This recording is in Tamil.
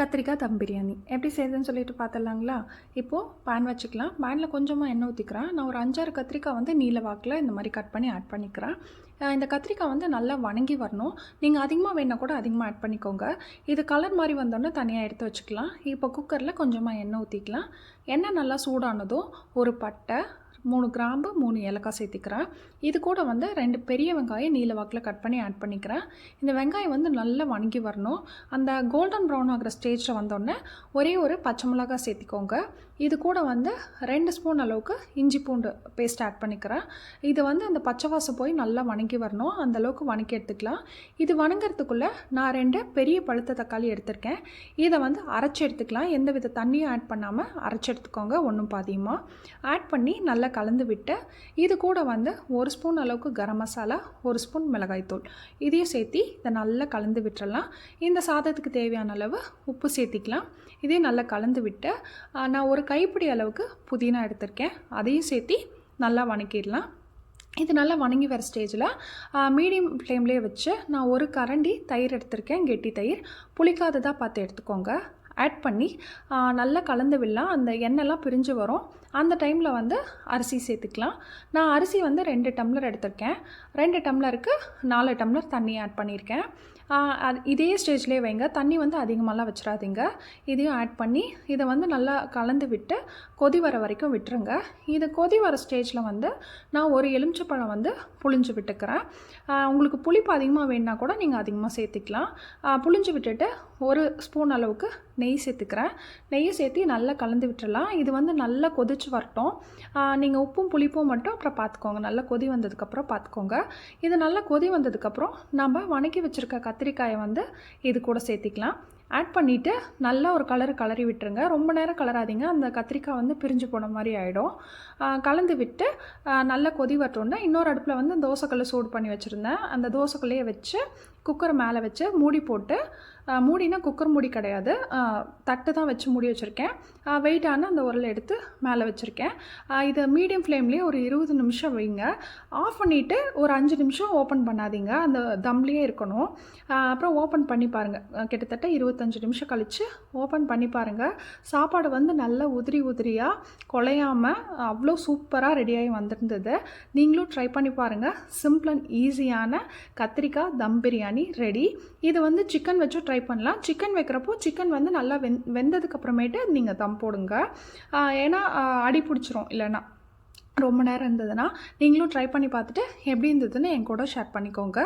கத்திரிக்காய் தம் பிரியாணி. எப்படி செய்யுதுன்னு சொல்லிட்டு பார்த்துடலாங்களா இப்போது பேன் வச்சுக்கலாம். பேனில் கொஞ்சமாக எண்ணெய் ஊற்றிக்கிறேன் நான் ஒரு அஞ்சாறு கத்திரிக்காய் வந்து நீல வாக்கில் இந்த மாதிரி கட் பண்ணி ஆட் பண்ணிக்கிறேன். இந்த கத்திரிக்காய் வந்து நல்லா வணங்கி வரணும். நீங்கள் அதிகமாக வேணால் கூட அதிகமாக ஆட் பண்ணிக்கோங்க. இது கலர் மாதிரி வந்தோடனே தனியாக எடுத்து வச்சுக்கலாம். இப்போ குக்கரில் கொஞ்சமாக எண்ணெய் ஊற்றிக்கலாம் எண்ணெய் நல்லா சூடானதும் ஒரு பட்டை மூணு கிராம்பு மூணு ஏலக்காய் சேர்த்திக்கிறேன். இது கூட வந்து ரெண்டு பெரிய வெங்காயம் நீல வாக்கில் கட் பண்ணி ஆட் பண்ணிக்கிறேன். இந்த வெங்காயம் வந்து நல்லா வணங்கி வரணும். அந்த கோல்டன் ப்ரௌன் ஆகிற ஸ்டேஜில் வந்தோடனே ஒரே ஒரு பச்சை மிளகாய் சேர்த்திக்கோங்க. இது கூட வந்து ரெண்டு ஸ்பூன் அளவுக்கு இஞ்சி பூண்டு பேஸ்ட் ஆட் பண்ணிக்கிறேன். இது வந்து அந்த பச்சை வாசம் போய் நல்லா வணங்கி வரணும். அந்த அளவுக்கு வணக்கி எடுத்துக்கலாம். இது வணங்குறதுக்குள்ளே நான் ரெண்டு பெரிய பழுத்த தக்காளி எடுத்திருக்கேன். இதை வந்து அரைச்சி எடுத்துக்கலாம். எந்த வித தண்ணியும் ஆட் பண்ணாமல் அரைச்சி எடுத்துக்கோங்க. ஒன்றும் பாதியமாக ஆட் பண்ணி நல்லா கலந்து விட்டு இது கூட வந்து ஒரு ஸ்பூன் அளவுக்கு கரம் மசாலா ஒரு ஸ்பூன் மிளகாய்த்தூள். இதையும் சேர்த்து இதை நல்லா கலந்து விட்டுறலாம். இந்த சாதத்துக்கு தேவையான அளவு உப்பு சேர்த்திக்கலாம். இதையும் நல்லா கலந்து விட்டு நான் ஒரு கைப்பிடி அளவுக்கு புதினா எடுத்திருக்கேன். அதையும் சேர்த்து நல்லா வணக்கிடலாம். இது நல்லா வணங்கி வர ஸ்டேஜில் மீடியம் ஃப்ளேம்லேயே வச்சு நான் ஒரு கரண்டி தயிர் எடுத்திருக்கேன். கெட்டி தயிர். புளிக்காததாக பார்த்து எடுத்துக்கோங்க. ஆட் பண்ணி நல்லா கலந்து விடலாம். அந்த எண்ணெய்லாம் பிரிஞ்சு வரும். அந்த டைமில் வந்து அரிசி சேர்த்துக்கலாம். நான் அரிசி வந்து ரெண்டு டம்ளர் எடுத்திருக்கேன். ரெண்டு டம்ளருக்கு நாலு டம்ளர் தண்ணி ஆட் பண்ணியிருக்கேன். அது இதே ஸ்டேஜ்லேயே வைங்க. தண்ணி வந்து அதிகமாகலாம் வச்சிடாதீங்க. இதையும் ஆட் பண்ணி இதை வந்து நல்லா கலந்து விட்டு கொதி வர வரைக்கும் விட்டுருங்க. இது கொதி வர ஸ்டேஜில் வந்து நான் ஒரு எலுமிச்சப்பழம் வந்து புளிஞ்சு விட்டுக்கிறேன். உங்களுக்கு புளிப்பு அதிகமாக வேணுன்னா கூட நீங்கள் அதிகமாக சேர்த்துக்கலாம். புளிஞ்சு விட்டுட்டு ஒரு ஸ்பூன் அளவுக்கு நெய் சேர்த்துக்கிறேன். நெய்யை சேர்த்து நல்லா கலந்து விட்டுடலாம் இது வந்து நல்லா கொதிச்சு வரட்டும். நீங்கள் உப்பும் புளிப்பும் மட்டும் அப்புறம் பார்த்துக்கோங்க நல்லா கொதி வந்ததுக்கப்புறம் பார்த்துக்கோங்க இது நல்லா கொதி வந்ததுக்கப்புறம் நம்ம வணக்கி வச்சுருக்க கத்திரிக்காயை வந்து இது கூட சேர்த்திக்கலாம். ஆட் பண்ணிவிட்டு நல்லா ஒரு கலர் கலரி விட்டுருங்க. ரொம்ப நேரம் கலராதீங்க. அந்த கத்திரிக்காய் வந்து பிரிஞ்சு போன மாதிரி ஆகிடும் கலந்து விட்டு நல்லா கொதி வரட்டோன்னா இன்னொரு அடுப்பில் வந்து தோசைக்கல்லை சூடு பண்ணி வச்சுருந்தேன். அந்த தோசைக்கல்லையே வச்சு குக்கர் மேலே வச்சு மூடி போட்டு மூடினா குக்கர் மூடி கிடையாது. தட்டு தான் வச்சு மூடி வச்சுருக்கேன். வெயிட்டான அந்த உரலை எடுத்து மேலே வச்சுருக்கேன். இதை மீடியம் ஃப்ளேம்லேயே ஒரு இருபது நிமிஷம் வைங்க. ஆஃப் பண்ணிவிட்டு ஒரு அஞ்சு நிமிஷம் ஓப்பன் பண்ணாதீங்க. அந்த தம்லேயே இருக்கணும். அப்புறம் ஓப்பன் பண்ணி பாருங்கள் கிட்டத்தட்ட இருபத்தஞ்சு நிமிஷம் கழித்து ஓப்பன் பண்ணி பாருங்கள் சாப்பாடு வந்து நல்லா உதிரி உதிரியாக குலையாமல் அவ்வளோ சூப்பராக ரெடியாகி வந்திருந்தது. நீங்களும் ட்ரை பண்ணி பாருங்கள் சிம்பிள் அண்ட் ஈஸியான கத்திரிக்காய் தம் பிரியாணி ரெடி இது வந்து சிக்கன் வச்சும் ட்ரை பண்ணலாம். சிக்கன் வைக்கிறப்போ சிக்கன் வந்து நல்லா வெந் வெந்ததுக்கப்புறமேட்டு நீங்கள் தம் போடுங்க. ஏன்னா அடி பிடிச்சிரும் இல்லைன்னா. ரொம்ப நேரம் இருந்ததுன்னா நீங்களும் ட்ரை பண்ணி பார்த்துட்டு எப்படி இருந்ததுன்னு என் கூட ஷேர் பண்ணிக்கோங்க.